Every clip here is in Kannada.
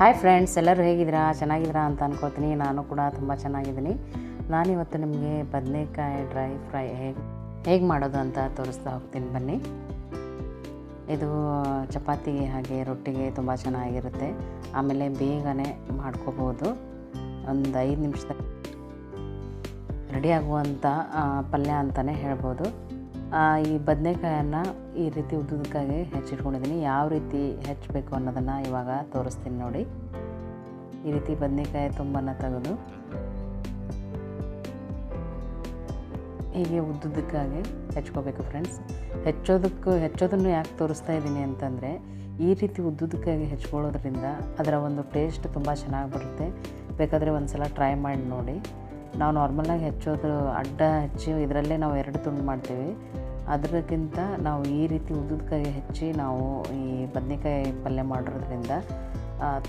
ಹಾಯ್ ಫ್ರೆಂಡ್ಸ್ ಎಲ್ಲರೂ ಹೇಗಿದ್ದೀರಾ? ಚೆನ್ನಾಗಿದ್ದೀರಾ ಅಂತ ಅನ್ಕೋತೀನಿ ನಾನು ಕೂಡ ತುಂಬ ಚೆನ್ನಾಗಿದ್ದೀನಿ. ನಾನಿವತ್ತು ನಿಮಗೆ ಬದನೆಕಾಯಿ ಡ್ರೈ ಫ್ರೈ ಹೇಗೆ ಹೇಗೆ ಮಾಡೋದು ಅಂತ ತೋರಿಸ್ತಾ ಹೋಗ್ತೀನಿ. ಬನ್ನಿ. ಇದು ಚಪಾತಿಗೆ ಹಾಗೆ ರೊಟ್ಟಿಗೆ ತುಂಬ ಚೆನ್ನಾಗಿರುತ್ತೆ. ಆಮೇಲೆ ಬೇಗನೆ ಮಾಡ್ಕೋಬೋದು. ಒಂದು ಐದು ನಿಮಿಷದ ರೆಡಿ ಆಗುವಂಥ ಪಲ್ಯ ಅಂತಲೇ ಹೇಳ್ಬೋದು. ಈ ಬದನೆಕಾಯನ್ನ ಈ ರೀತಿ ಉದ್ದುದಕ್ಕಾಗಿ ಹೆಚ್ಚಿಟ್ಕೊಂಡಿದ್ದೀನಿ. ಯಾವ ರೀತಿ ಹೆಚ್ಚಬೇಕು ಅನ್ನೋದನ್ನು ಇವಾಗ ತೋರಿಸ್ತೀನಿ ನೋಡಿ. ಈ ರೀತಿ ಬದನೆಕಾಯಿ ತುಂಬನ ತೆಗೆದು ಹೀಗೆ ಉದ್ದುದಕ್ಕಾಗಿ ಹೆಚ್ಕೋಬೇಕು ಫ್ರೆಂಡ್ಸ್. ಹೆಚ್ಚೋದಕ್ಕೂ ಹೆಚ್ಚೋದನ್ನು ಯಾಕೆ ತೋರಿಸ್ತಾ ಇದ್ದೀನಿ ಅಂತಂದರೆ, ಈ ರೀತಿ ಉದ್ದುದಕ್ಕಾಗಿ ಹೆಚ್ಕೊಳ್ಳೋದ್ರಿಂದ ಅದರ ಒಂದು ಟೇಸ್ಟ್ ತುಂಬ ಚೆನ್ನಾಗಿ ಬರುತ್ತೆ. ಬೇಕಾದರೆ ಒಂದು ಸಲ ಟ್ರೈ ಮಾಡಿ ನೋಡಿ. ನಾವು ನಾರ್ಮಲಾಗಿ ಹೆಚ್ಚೋದು ಅಡ್ಡ ಹೆಚ್ಚಿ ಇದರಲ್ಲೇ ನಾವು ಎರಡು ತುಂಡು ಮಾಡ್ತೀವಿ. ಅದಕ್ಕಿಂತ ನಾವು ಈ ರೀತಿ ಉದ್ದುದಕ್ಕಾಗಿ ಹೆಚ್ಚಿ ನಾವು ಈ ಬದನೆಕಾಯಿ ಪಲ್ಯ ಮಾಡಿರೋದ್ರಿಂದ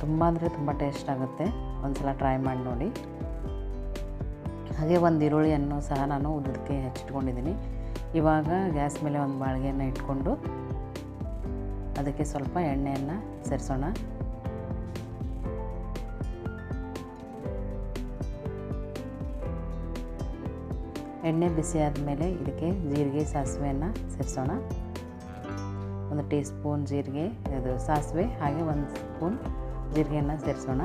ತುಂಬ ಅಂದರೆ ತುಂಬ ಟೇಸ್ಟ್ ಆಗುತ್ತೆ. ಒಂದು ಸಲ ಟ್ರೈ ಮಾಡಿ ನೋಡಿ. ಹಾಗೆ ಒಂದು ಈರುಳ್ಳಿಯನ್ನು ಸಹ ನಾನು ಉದ್ದಕ್ಕೆ ಹೆಚ್ಚಿಟ್ಕೊಂಡಿದ್ದೀನಿ. ಇವಾಗ ಗ್ಯಾಸ್ ಮೇಲೆ ಒಂದು ಬಾಳಿಗೆಯನ್ನು ಇಟ್ಕೊಂಡು ಅದಕ್ಕೆ ಸ್ವಲ್ಪ ಎಣ್ಣೆಯನ್ನು ಸೇರಿಸೋಣ. ಎಣ್ಣೆ ಬಿಸಿ ಆದಮೇಲೆ ಇದಕ್ಕೆ ಜೀರಿಗೆ, ಸಾಸಿವೆಯನ್ನು ಸೇರಿಸೋಣ. ಒಂದು ಟೀ ಸ್ಪೂನ್ ಜೀರಿಗೆ, ಇದು ಸಾಸಿವೆ, ಹಾಗೆ ಒಂದು ಸ್ಪೂನ್ ಜೀರಿಗೆಯನ್ನು ಸೇರಿಸೋಣ.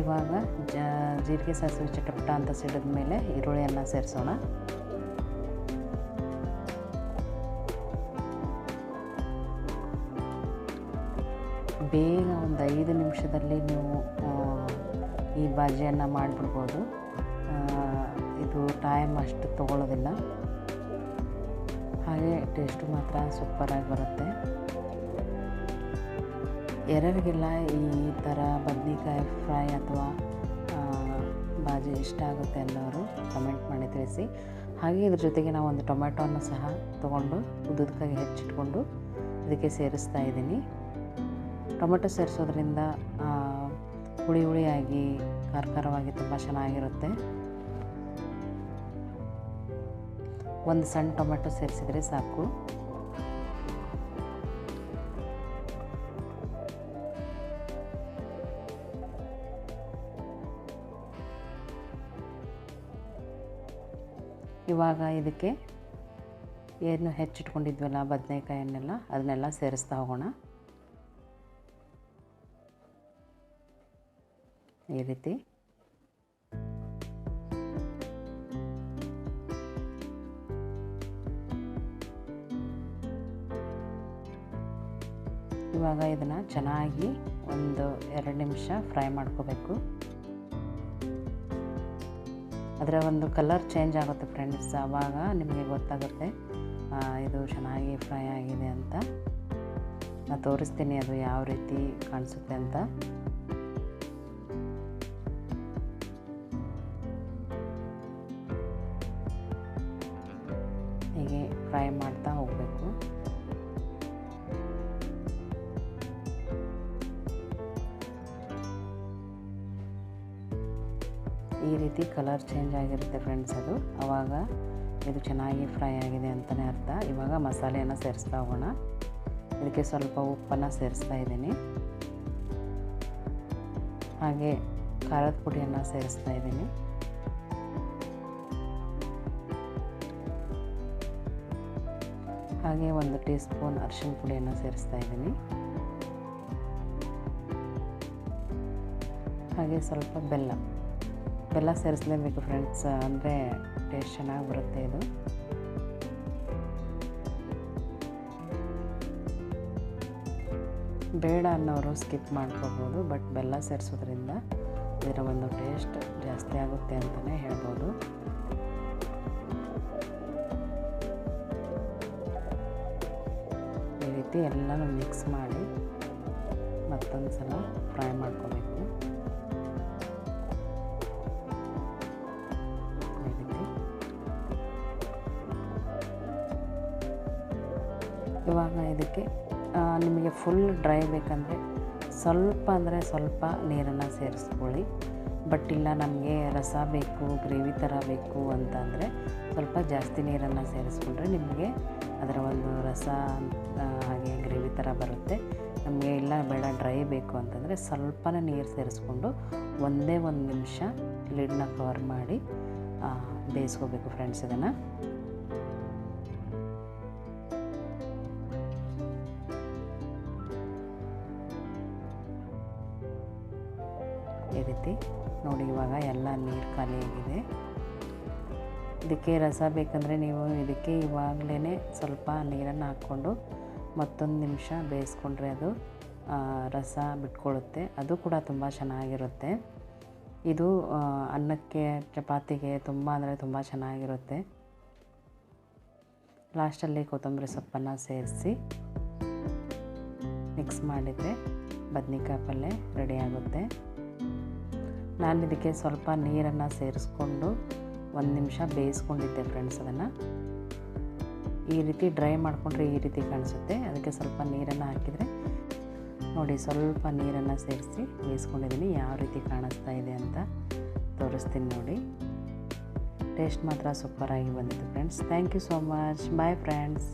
ಇವಾಗ ಜ, ಜೀರಿಗೆ, ಸಾಸಿವೆ ಚಟಪಟ ಅಂತ ಸಿಡಿದ ಮೇಲೆ ಈರುಳ್ಳಿಯನ್ನು ಸೇರಿಸೋಣ. ಬೇಗ ಒಂದು ಐದು ನಿಮಿಷದಲ್ಲಿ ನೀವು ಈ ಬಾಜಿಯನ್ನು ಮಾಡಿಬಿಡ್ಬೋದು. ಇದು ಟೈಮ್ ಅಷ್ಟು ತೊಗೊಳ್ಳೋದಿಲ್ಲ ಹಾಗೆ ಟೇಸ್ಟ್ ಮಾತ್ರ ಸೂಪರಾಗಿ ಬರುತ್ತೆ. ಯಾರ್ಯಾರಿಗೆಲ್ಲ ಈ ಥರ ಬದನೇಕಾಯಿ ಫ್ರೈ ಅಥವಾ ಬಾಜಿ ಇಷ್ಟ ಆಗುತ್ತೆ ಅನ್ನೋರು ಕಮೆಂಟ್ ಮಾಡಿ ತಿಳಿಸಿ. ಹಾಗೆ ಇದ್ರ ಜೊತೆಗೆ ನಾವು ಒಂದು ಟೊಮೆಟೊವನ್ನು ಸಹ ತೊಗೊಂಡು ಉದ್ದುದಕ್ಕಾಗಿ ಹೆಚ್ಚಿಟ್ಕೊಂಡು ಇದಕ್ಕೆ ಸೇರಿಸ್ತಾ ಇದ್ದೀನಿ. ಟೊಮೆಟೊ ಸೇರಿಸೋದ್ರಿಂದ ಹುಳಿ ಹುಳಿಯಾಗಿ ಖಾರ ಖಾರವಾಗಿ ತುಂಬ ಚೆನ್ನಾಗಿರುತ್ತೆ. ಒಂದು ಸಣ್ಣ ಟೊಮೆಟೊ ಸೇರಿಸಿದರೆ ಸಾಕು. ಇವಾಗ ಇದಕ್ಕೆ ಏನು ಹೆಚ್ಚಿಟ್ಕೊಂಡಿದ್ವಲ್ಲ, ಬದನೆಕಾಯನ್ನೆಲ್ಲ, ಅದನ್ನೆಲ್ಲ ಸೇರಿಸ್ತಾ ಹೋಗೋಣ. ಈ ರೀತಿ ಇವಾಗ ಇದನ್ನು ಚೆನ್ನಾಗಿ ಒಂದು ಎರಡು ನಿಮಿಷ ಫ್ರೈ ಮಾಡ್ಕೋಬೇಕು. ಅದರ ಒಂದು ಕಲರ್ ಚೇಂಜ್ ಆಗುತ್ತೆ ಫ್ರೆಂಡ್ಸ್ ಆವಾಗ ನಿಮಗೆ ಗೊತ್ತಾಗುತ್ತೆ ಇದು ಚೆನ್ನಾಗಿ ಫ್ರೈ ಆಗಿದೆ ಅಂತ. ನಾನು ತೋರಿಸ್ತೀನಿ ಅದು ಯಾವ ರೀತಿ ಕಾಣಿಸುತ್ತೆ ಅಂತ. ಈ ರೀತಿ ಕಲರ್ ಚೇಂಜ್ ಆಗಿರುತ್ತೆ ಫ್ರೆಂಡ್ಸ್ ಅದು. ಆವಾಗ ಇದು ಚೆನ್ನಾಗಿ ಫ್ರೈ ಆಗಿದೆ ಅಂತಲೇ ಅರ್ಥ. ಇವಾಗ ಮಸಾಲೆಯನ್ನು ಸೇರಿಸ್ತಾ ಹೋಗೋಣ. ಇದಕ್ಕೆ ಸ್ವಲ್ಪ ಉಪ್ಪನ್ನು ಸೇರಿಸ್ತಾ ಇದ್ದೀನಿ. ಹಾಗೆ ಖಾರದ ಪುಡಿಯನ್ನು ಸೇರಿಸ್ತಾ ಇದ್ದೀನಿ. ಹಾಗೆ ಒಂದು ಟೀ ಸ್ಪೂನ್ ಅರಿಶಿನ ಪುಡಿಯನ್ನು ಸೇರಿಸ್ತಾ ಇದ್ದೀನಿ. ಹಾಗೆ ಸ್ವಲ್ಪ ಬೆಲ್ಲ. ಬೆಲ್ಲ ಸೇರಿಸಲೇಬೇಕು ಫ್ರೆಂಡ್ಸ್ ಅಂದರೆ ಟೇಸ್ಟ್ ಚೆನ್ನಾಗಿ ಬರುತ್ತೆ ಇದು. ಬೇಡ ಅನ್ನೋರು ಸ್ಕಿಪ್ ಮಾಡ್ಕೋಬೋದು ಬಟ್ ಬೆಲ್ಲ ಸೇರಿಸೋದ್ರಿಂದ ಇದರ ಒಂದು ಟೇಸ್ಟ್ ಜಾಸ್ತಿ ಆಗುತ್ತೆ ಅಂತಲೇ ಹೇಳ್ಬೋದು. ಈ ರೀತಿ ಎಲ್ಲನೂ ಮಿಕ್ಸ್ ಮಾಡಿ ಮತ್ತೊಂದು ಸಲ ಫ್ರೈ ಮಾಡ್ಕೋಬೇಕು. ಇವಾಗ ಇದಕ್ಕೆ ನಿಮಗೆ ಫುಲ್ ಡ್ರೈ ಬೇಕಂದರೆ ಸ್ವಲ್ಪ ಅಂದರೆ ಸ್ವಲ್ಪ ನೀರನ್ನು ಸೇರಿಸ್ಕೊಳ್ಳಿ. ಬಟ್ ಇಲ್ಲ ನಮಗೆ ರಸ ಬೇಕು ಗ್ರೇವಿ ಥರ ಬೇಕು ಅಂತಂದರೆ ಸ್ವಲ್ಪ ಜಾಸ್ತಿ ನೀರನ್ನು ಸೇರಿಸ್ಕೊಂಡ್ರೆ ನಿಮಗೆ ಅದರ ಒಂದು ರಸ ಹಾಗೆ ಗ್ರೇವಿ ಥರ ಬರುತ್ತೆ. ನಮಗೆ ಇಲ್ಲ ಬೇಡ ಡ್ರೈ ಬೇಕು ಅಂತಂದರೆ ಸ್ವಲ್ಪನೇ ನೀರು ಸೇರಿಸ್ಕೊಂಡು ಒಂದೇ ಒಂದು ನಿಮಿಷ ಲಿಡ್ನ ಕವರ್ ಮಾಡಿ ಬೇಯಿಸ್ಕೋಬೇಕು ಫ್ರೆಂಡ್ಸ್ ಇದನ್ನು. ಈ ರೀತಿ ನೋಡಿ ಇವಾಗ ಎಲ್ಲ ನೀರು ಖಾಲಿಯಾಗಿದೆ ಇದಕ್ಕೆ ರಸ ಬೇಕಂದರೆ ನೀವು ಇದಕ್ಕೆ ಇವಾಗಲೇ ಸ್ವಲ್ಪ ನೀರನ್ನು ಹಾಕ್ಕೊಂಡು ಮತ್ತೊಂದು ನಿಮಿಷ ಬೇಯಿಸ್ಕೊಂಡ್ರೆ ಅದು ರಸ ಬಿಟ್ಕೊಳ್ಳುತ್ತೆ. ಅದು ಕೂಡ ತುಂಬ ಚೆನ್ನಾಗಿರುತ್ತೆ. ಇದು ಅನ್ನಕ್ಕೆ, ಚಪಾತಿಗೆ ತುಂಬ ಅಂದರೆ ತುಂಬ ಚೆನ್ನಾಗಿರುತ್ತೆ. ಲಾಸ್ಟಲ್ಲಿ ಕೊತ್ತಂಬರಿ ಸೊಪ್ಪನ್ನು ಸೇರಿಸಿ ಮಿಕ್ಸ್ ಮಾಡಿದರೆ ಬದ್ನಿಕಾಯಿ ಪಲ್ಯ ರೆಡಿ ಆಗುತ್ತೆ. ನಾನು ಇದಕ್ಕೆ ಸ್ವಲ್ಪ ನೀರನ್ನು ಸೇರಿಸ್ಕೊಂಡು ಒಂದು ನಿಮಿಷ ಬೇಯಿಸ್ಕೊಂಡಿದ್ದೆ ಫ್ರೆಂಡ್ಸ್ ಅದನ್ನು. ಈ ರೀತಿ ಡ್ರೈ ಮಾಡಿಕೊಂಡ್ರೆ ಈ ರೀತಿ ಕಾಣಿಸುತ್ತೆ. ಅದಕ್ಕೆ ಸ್ವಲ್ಪ ನೀರನ್ನು ಹಾಕಿದರೆ ನೋಡಿ ಸ್ವಲ್ಪ ನೀರನ್ನು ಸೇರಿಸಿ ಬೇಯಿಸ್ಕೊಂಡಿದ್ದೀನಿ. ಯಾವ ರೀತಿ ಕಾಣಿಸ್ತಾ ಇದೆ ಅಂತ ತೋರಿಸ್ತೀನಿ ನೋಡಿ. ಟೇಸ್ಟ್ ಮಾತ್ರ ಸೂಪರಾಗಿ ಬಂದಿತ್ತು friends. Thank you so much. Bye friends.